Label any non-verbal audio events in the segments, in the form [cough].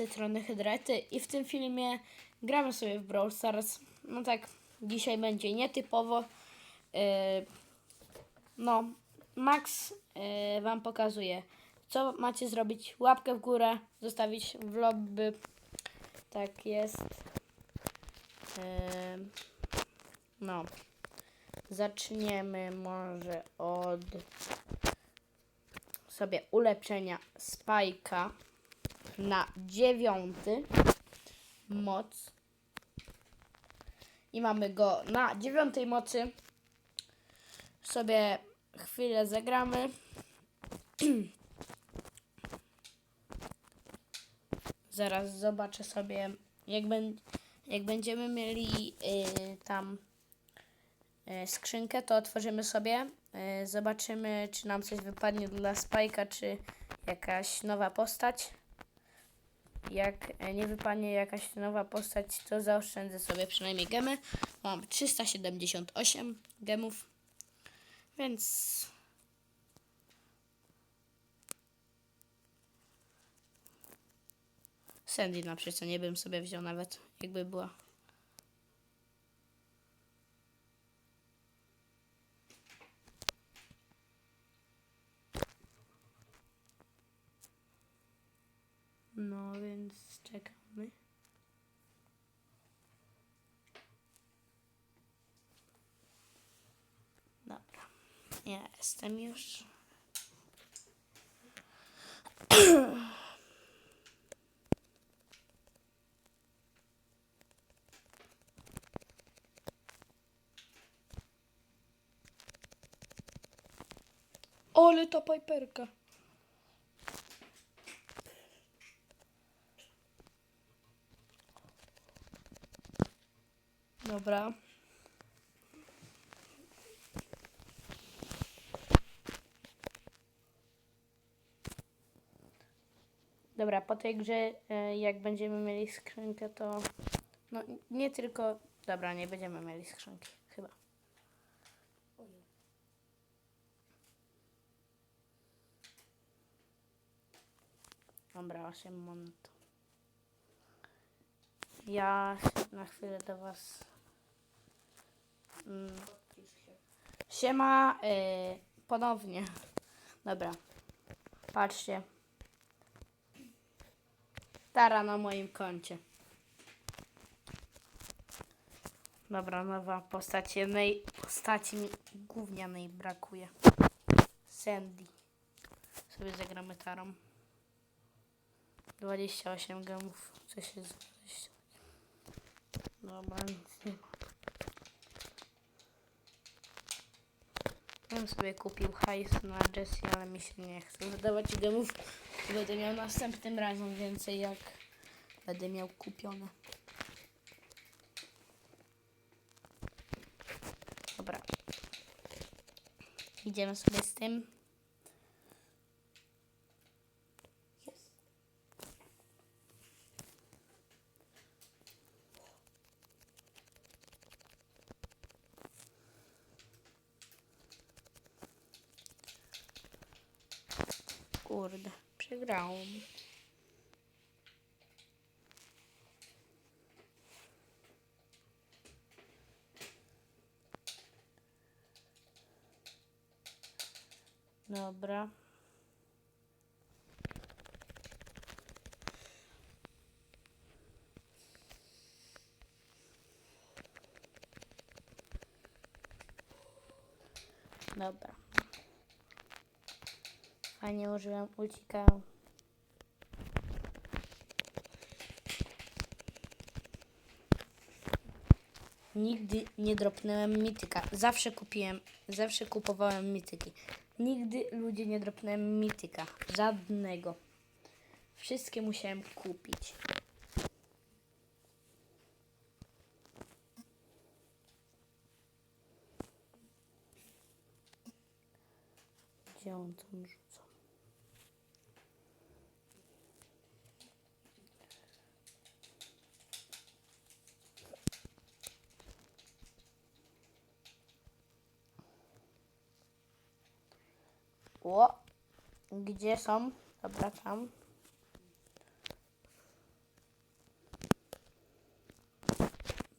trony hydrety i w tym filmie gramy sobie w Brawl Stars. No tak, dzisiaj będzie nietypowo. Yy, no, Max yy, Wam pokazuje, co macie zrobić. Łapkę w górę, zostawić w lobby. Tak jest. Yy, no, zaczniemy może od sobie ulepszenia Spajka na dziewiąty moc. I mamy go na dziewiątej mocy. Sobie chwilę zagramy. [clears throat] Zaraz zobaczę sobie, jak, ben, jak będziemy mieli y, tam y, skrzynkę, to otworzymy sobie. Y, zobaczymy, czy nam coś wypadnie dla Spajka, czy jakaś nowa postać. Jak nie wypadnie jakaś nowa postać, to zaoszczędzę sobie przynajmniej gemy. Mam 378 gemów, więc Sandy na przecenie bym sobie wziął nawet, jakby była. No więc czekamy. Dobra. Ja jestem już. Ole to Piperka. Dobra. Dobra, po tej grze, e, jak będziemy mieli skrzynkę, to. No, nie tylko. Dobra, nie będziemy mieli skrzynki, chyba. Dobra, 8 monet. Ja na chwilę do Was. Mm. Siema, y, ponownie. Dobra. Patrzcie. Tara na moim koncie. Dobra, nowa postać. Jednej postaci mi gównianej brakuje. Sandy. Sobie zagramy tarą. 28 gemów. Co się. Dobra, nic nie Ja bym sobie kupił hajs na Jessie, ale mi się nie chce wydawać gemów. Będę miał następnym razem więcej, jak będę miał kupione. Dobra. Idziemy sobie z tym. Kurde, przegrałem. Dobra. Dobra. Fajnie użyłem ulcika. Nigdy nie dropnąłem mityka. Zawsze kupiłem, zawsze kupowałem mityki. Nigdy ludzie nie dropnąłem mityka. Żadnego. Wszystkie musiałem kupić. Gdzie on tam rzucał? O, gdzie są? Dobra, tam.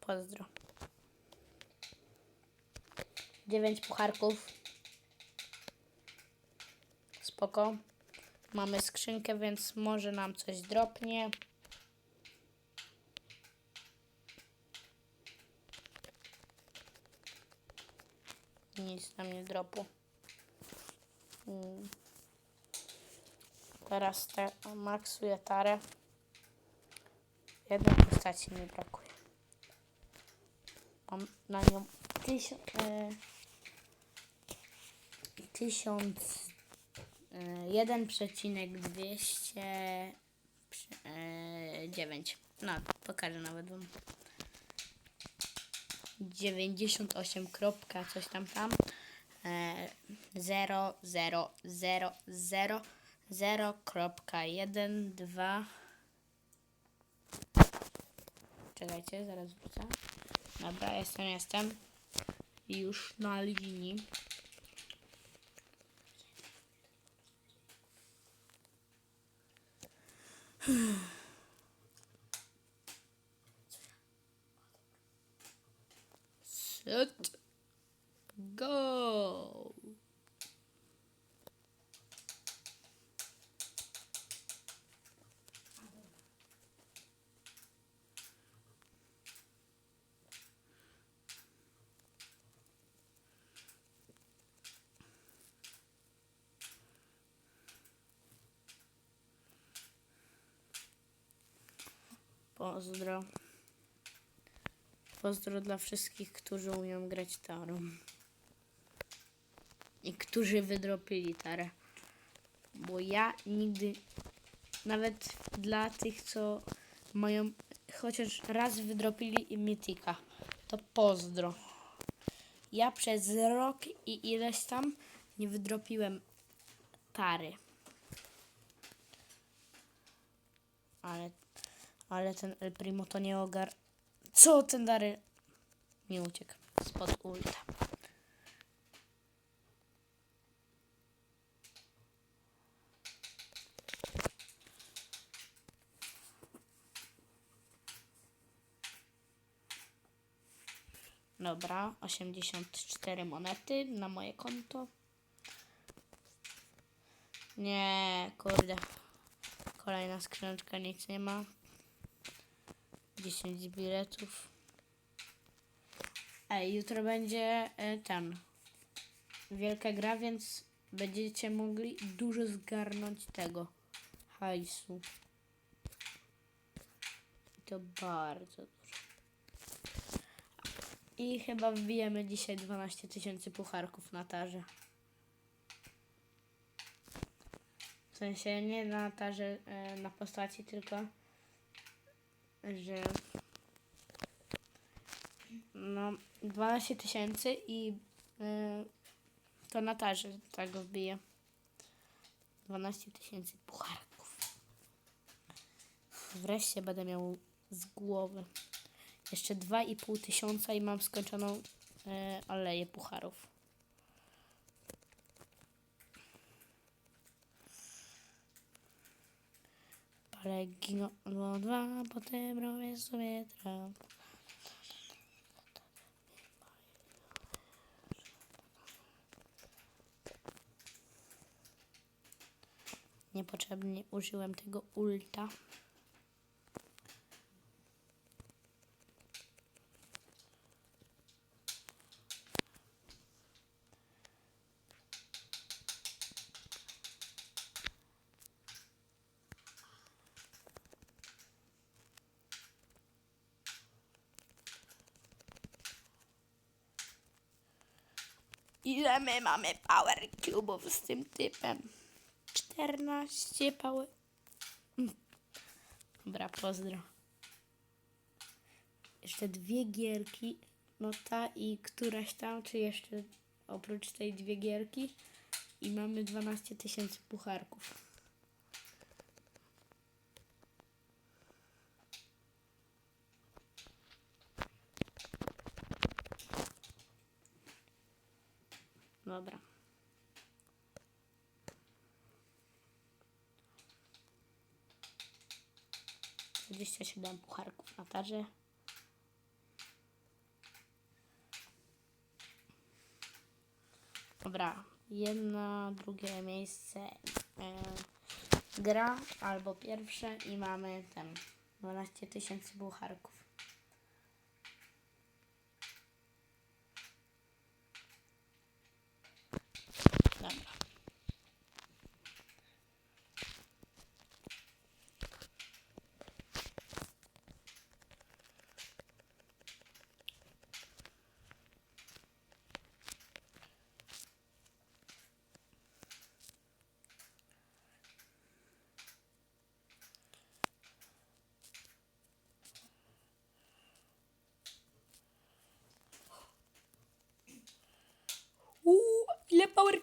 Pozdro. Dziewięć pucharków. Spoko. Mamy skrzynkę, więc może nam coś dropnie. Nic nam nie dropu. Mm. Teraz te, maksuję tarę. Jednej postaci mi brakuje. Mam na nią tysiąc... E, tysiąc... E, jeden przecinek dwieście... E, dziewięć. No, pokażę nawet wam. 98 kropka, coś tam tam. E, 0, 0, 0, 0, 0, kropka 1, 2. Czekajcie, zaraz wrócę. Dobra, jestem, jestem. Już na linii. Set. Go. Pozdro. Pozdro dla wszystkich, którzy umieją grać tarą. I którzy wydropili tarę. Bo ja nigdy, nawet dla tych, co mają chociaż raz wydropili Mythika, to pozdro. Ja przez rok i ileś tam nie wydropiłem tary. Ale, ale ten El Primo to nie ogar... Co ten dary? Nie uciekł spod ulta. Dobra, 84 monety na moje konto. Nie, kurde. Kolejna skrzyneczka, nic nie ma. 10 biletów. Ej, jutro będzie e, ten. Wielka gra, więc będziecie mogli dużo zgarnąć tego hajsu. To bardzo dużo. I chyba wbijemy dzisiaj 12 tysięcy pucharków na tarze. W sensie nie na tarze, e, na postaci, tylko że no 12 tysięcy i y, to na tarze tego wbije. 12 tysięcy pucharków. Wreszcie będę miał z głowy. Jeszcze 2,5 tysiąca i mam skończoną y, aleję pucharów. Ale giną dwa, potem robię sobie trap. Niepotrzebnie użyłem tego ulta. Ile my mamy power cube'ów z tym typem? 14 power... Mm. Dobra, pozdro. Jeszcze dwie gierki. No ta i któraś tam, czy jeszcze oprócz tej dwie gierki. I mamy 12 tysięcy pucharków. Dobra. Dwadzieścia siedem pucharków na tarze. Dobra, jedno, drugie miejsce e, gra albo pierwsze i mamy tam 12 tysięcy bucharków.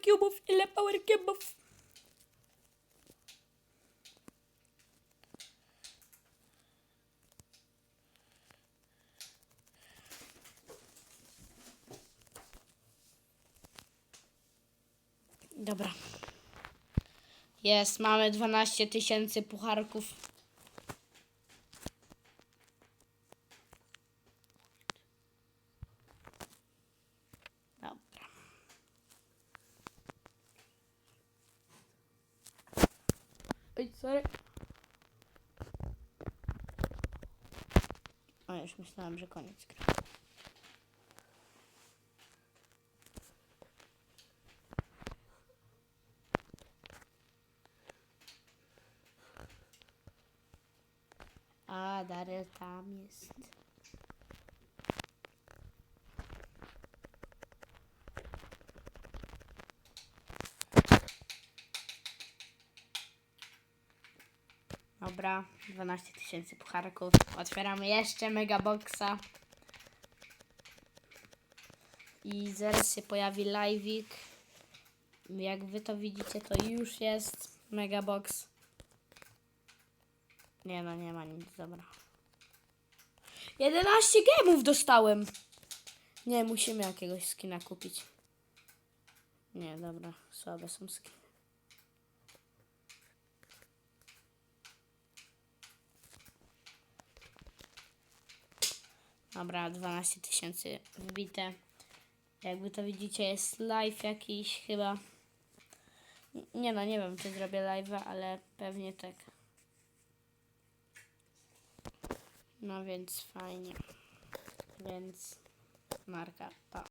Cube'ów, ile power cube'ów. Dobra. Jest, mamy 12 tysięcy pucharków. Dobra. Oj, sorry. O, już myślałam, że koniec gry. A, Daryl tam jest. Dobra, 12 tysięcy pucharków. Otwieramy jeszcze megaboxa. I zaraz się pojawi live'ik. Jak wy to widzicie, to już jest megabox. Nie no, nie ma nic, dobra. 11 gemów dostałem. Nie, musimy jakiegoś skina kupić. Nie, dobra, słabe są skiny. Dobra, 12 tysięcy wbite. Jakby to widzicie, jest live jakiś chyba. Nie no, nie wiem, czy zrobię live'a, ale pewnie tak. No więc fajnie. Więc marka, pa.